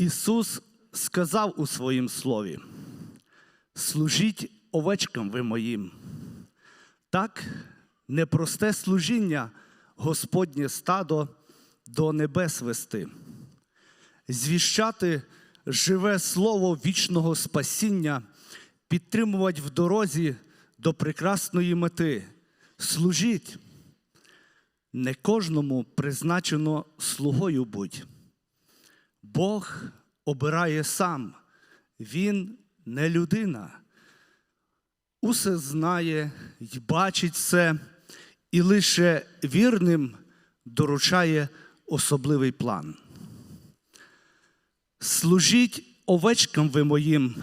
Ісус сказав у своїм слові: служіть овечкам ви моїм. Так, непросте служіння Господнє стадо до небес вести, звіщати живе слово вічного спасіння, підтримувати в дорозі до прекрасної мети. Служіть. Не кожному призначено слугою будь. Бог обирає сам, Він не людина. Усе знає й бачить все, і лише вірним доручає особливий план. Служіть овечкам ви моїм,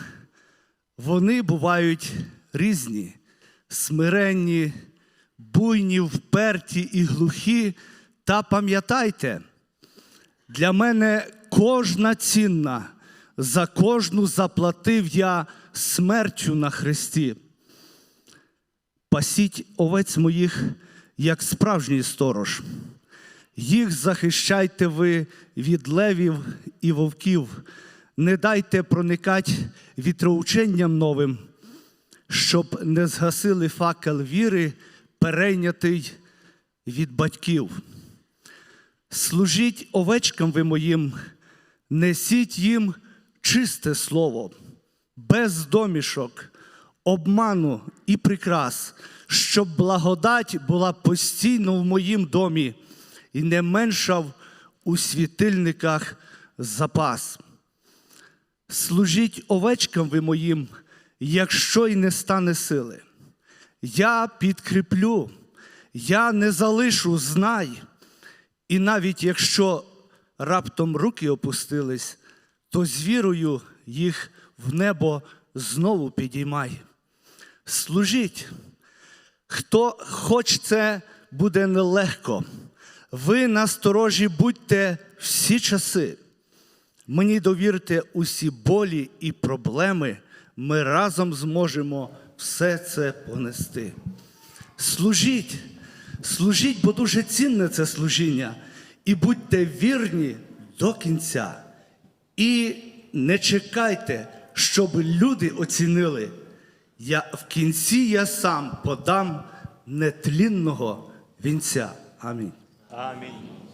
вони бувають різні, смиренні, буйні, вперті і глухі. Та пам'ятайте, для мене кожна цінна, за кожну заплатив я смертю на хресті. Пасіть овець моїх, як справжній сторож. Їх захищайте ви від левів і вовків, не дайте проникать вітроученням новим, щоб не згасили факел віри, перейнятий від батьків. Служіть овечкам ви моїм, несіть їм чисте слово, без домішок, обману і прикрас, щоб благодать була постійно в моїм домі і не меншав у світильниках запас. Служіть овечкам ви моїм, якщо й не стане сили. Я підкріплю, я не залишу, знай. І навіть якщо раптом руки опустились, то з вірою їх в небо знову підіймай. Служіть, хто хоч це буде нелегко, ви насторожі будьте всі часи. Мені довірте усі болі і проблеми, ми разом зможемо все це понести. Служіть, служіть, бо дуже цінне це служіння, і будьте вірні до кінця. І не чекайте, щоб люди оцінили. Я в кінці я сам подам нетлінного вінця. Амінь. Амінь.